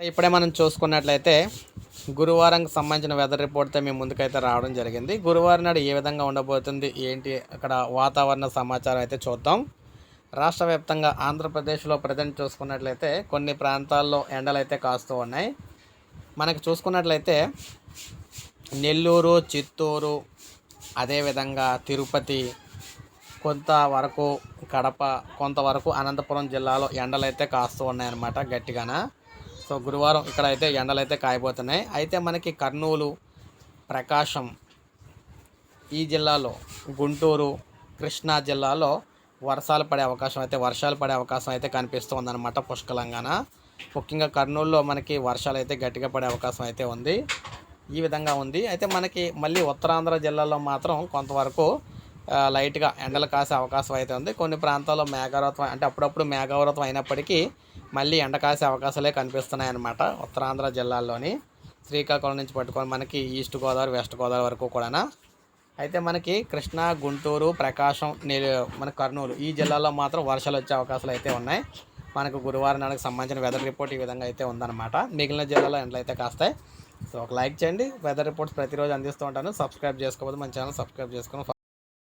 ఇప్పుడే మనం చూసుకున్నట్లయితే గురువారంకి సంబంధించిన వెదర్ రిపోర్ట్తో మేము ముందుకైతే రావడం జరిగింది. గురువారం నాడు ఏ విధంగా ఉండబోతుంది? ఏంటి? అక్కడ వాతావరణ సమాచారం అయితే చూద్దాం. రాష్ట్ర వ్యాప్తంగా ఆంధ్రప్రదేశ్లో ప్రజెంట్ చూసుకున్నట్లయితే కొన్ని ప్రాంతాల్లో ఎండలు అయితే కాస్తూ ఉన్నాయి. మనకి చూసుకున్నట్లయితే నెల్లూరు చిత్తూరు అదేవిధంగా తిరుపతి కొంతవరకు కడప కొంతవరకు అనంతపురం జిల్లాలో ఎండలు అయితే కాస్తూ ఉన్నాయన్నమాట గట్టిగాన. సో గురువారం ఇక్కడ అయితే ఎండలు అయితే కాయబోతున్నాయి. అయితే మనకి కర్నూలు ప్రకాశం ఈ జిల్లాలో గుంటూరు కృష్ణా జిల్లాలో వర్షాలు పడే అవకాశం అయితే వర్షాలు పడే అవకాశం అయితే కనిపిస్తుందన్నమాట పుష్కలంగాన. ముఖ్యంగా కర్నూలులో మనకి వర్షాలు అయితే గట్టిగా పడే అవకాశం అయితే ఉంది. ఈ విధంగా ఉంది. అయితే మనకి మళ్ళీ ఉత్తరాంధ్ర జిల్లాలో మాత్రం కొంతవరకు లైట్గా ఎండలు కాసే అవకాశం అయితే ఉంది. కొన్ని ప్రాంతాల్లో మేఘావృతం అంటే అప్పుడప్పుడు మేఘావృతం అయినప్పటికీ మళ్ళీ ఎండ కాసే అవకాశాలే కనిపిస్తున్నాయన్నమాట ఉత్తరాంధ్ర జిల్లాల్లోని. శ్రీకాకుళం నుంచి పట్టుకొని మనకి ఈస్ట్ గోదావరి వెస్ట్ గోదావరి వరకు కూడా అయితే మనకి కృష్ణా గుంటూరు ప్రకాశం నే మన కర్నూలు ఈ జిల్లాలో మాత్రం వర్షాలు వచ్చే అవకాశాలు అయితే ఉన్నాయి. మనకు గురువారం నాడుకు సంబంధించిన వెదర్ రిపోర్ట్ ఈ విధంగా అయితే ఉందన్నమాట. మిగిలిన జిల్లాలో ఎండలు అయితే కాస్తాయి. సో ఒక లైక్ చేయండి. వెదర్ రిపోర్ట్స్ ప్రతిరోజు అందిస్తూ ఉంటాను. సబ్స్క్రైబ్ చేసుకోవద్దు. మన ఛానల్ సబ్స్క్రైబ్ చేసుకుని